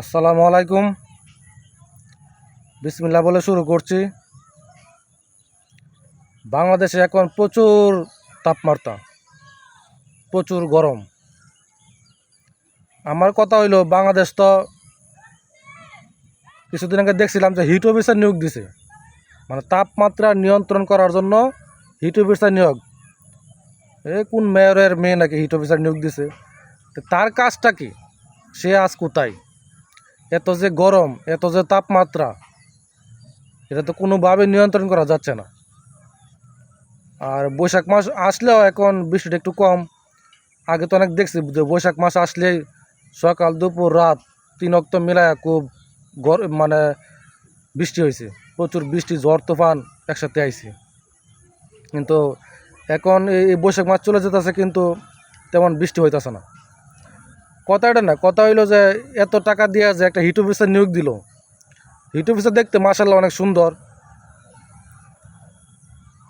আসসালামু আলাইকুম। বিসমিল্লা বলে শুরু করছি। বাংলাদেশে এখন প্রচুর তাপমাত্রা, প্রচুর গরম। আমার কথা হইল, বাংলাদেশ তো কিছুদিন আগে দেখছিলাম যে হিট অফিসার নিয়োগ দিছে। মানে তাপমাত্রা নিয়ন্ত্রণ করার জন্য হিট অফিসার নিয়োগ। এ কোন মেয়রের মেয়ে নাকি হিট অফিসার নিয়োগ দিছে? তার কাজটা কি? সে আজ কোথায়? এত যে গরম, এত যে তাপমাত্রা, এটা তো কোনোভাবে নিয়ন্ত্রণ করা যাচ্ছে না। আর বৈশাখ মাস আসলেও এখন বৃষ্টিটা একটু কম। আগে তো অনেক দেখছি যে বৈশাখ মাস আসলেই সকাল, দুপুর, রাত তিন অক্ত মিলায় খুব গর মানে বৃষ্টি হয়েছে। প্রচুর বৃষ্টি, ঝড়, তুফান একসাথে আইছে। কিন্তু এখন এই বৈশাখ মাস চলে যেতেছে কিন্তু তেমন বৃষ্টি হইতেছে না। কথা এটা না, কথা হইল যে এত টাকা দিয়ে যে একটা হিট অফিসার নিয়োগ দিল। হিট অফিসার দেখতে মাসাল্লাহ অনেক সুন্দর।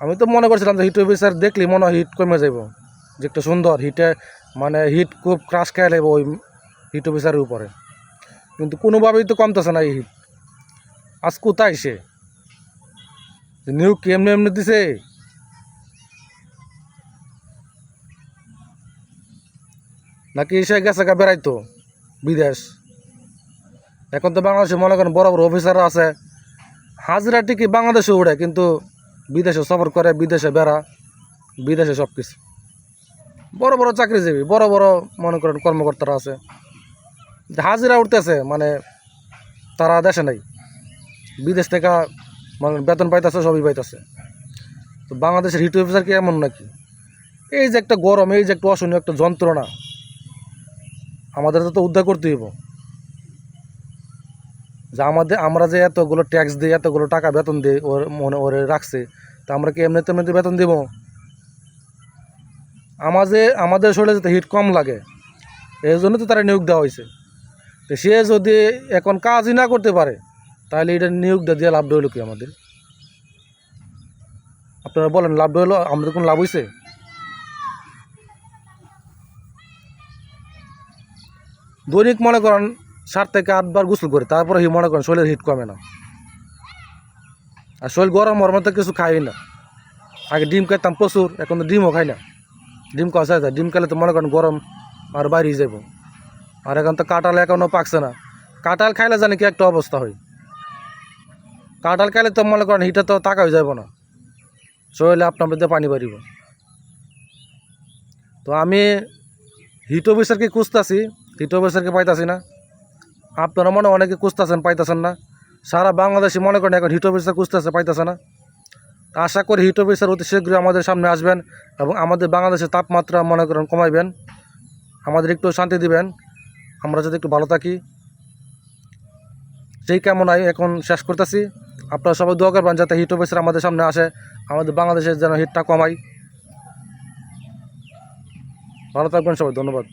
আমি তো মনে করছিলাম যে হিট অফিসার দেখলি মনে হয় হিট কমে যাব যে একটা সুন্দর হিটে মানে হিট খুব ক্রাশ খেয়ে নেব ওই হিট অফিসারের উপরে। কিন্তু কোনোভাবেই তো কমতেছে না এই হিট। আজ কোথায় সে? নিয়োগ কি এমনি এমনি দিছে? নাকি সে গেছে গা বেড়াইতো বিদেশ। এখন তো বাংলাদেশে মনে করেন বড় বড় অফিসার আছে। হাজিরা ঠিকই বাংলাদেশে উড়ে, কিন্তু বিদেশে সফর করে, বিদেশে বেড়া, বিদেশে সব কিছু বড় বড় চাকরিজীবী, বড় বড় মনে করেন কর্মকর্তারা আছে। হাজিরা উঠতেছে মানে তারা দেশে নাই। বিদেশ থেকে মানে বেতন পাইতেছে, সবই পাইতেছে। তো বাংলাদেশের হিট অফিসার কি এমন নাকি? এই যে একটা গরম, এই যে একটা অসহনীয় একটা যন্ত্রণা। আমাদের তো উদ্ধার করতে হইব। যে আমাদের আমরা যে এতগুলো ট্যাক্স দিই এতগুলো টাকা বেতন দিই ওর মনে ওরে রাখছে, তা আমরা কি এমনিতে এমনিতে বেতন দিব? আমাদের আমাদের শরীরে যাতে হিট কম লাগে, এই জন্য তো তারা নিয়োগ দেওয়া হয়েছে তো সে যদি এখন কাজই না করতে পারে, তাহলে এটা নিয়োগটা দিয়ে লাভ হইল কি আমাদের? আপনারা বলেন, লাভ হইল আমাদের কোনো লাভ হয়েছে দৈনিক মনে করেন সাত থেকে আটবার গোসল করে, তারপরে হি মনে করেন শরীরের হিট কমে না। আর শরীর গরম হওয়ার মতো কিছু খাই না। আগে ডিম খাইতাম প্রচুর, এখন তো ডিমও খাই না। ডিম খাওয়া যায় ডিম খেলে তো মনে করেন গরম আর বাইরে যাব। আর এখন তো কাঁঠাল এখনও পাকছে না। কাঁঠাল খাইলে জানি কি একটা অবস্থা হয়। কাঁঠাল খাইলে তো মনে করেন হিটা তো তাকা হয়ে যাব না। শরীরে আপনার মধ্যে পানি বাড়িব। তো আমি হিট অফিসারকে খুঁজতেছি হিট অফিসারকে পাইতাছি না। আপনারা মনে অনেকে খুঁজতেছেন, পাইতেছেন না। সারা বাংলাদেশে মনে করেন এখন হিট অফিসার খুঁজতেছে, পাইতেছে না। আশা করি হিট অফিসার অতি শীঘ্রই আমাদের সামনে আসবেন এবং আমাদের বাংলাদেশের তাপমাত্রা মনে করেন কমাইবেন। আমাদের একটু শান্তি দিবেন। আমরা যদি একটু ভালো থাকি। সেই কামনায় এখন শেষ করতেছি। আপনারা সবাই দোয়া করবেন যাতে হিট অফিসার আমাদের সামনে আসে, আমাদের বাংলাদেশের যেন হিটটা কমাই ভালো থাকবেন সবাই, ধন্যবাদ।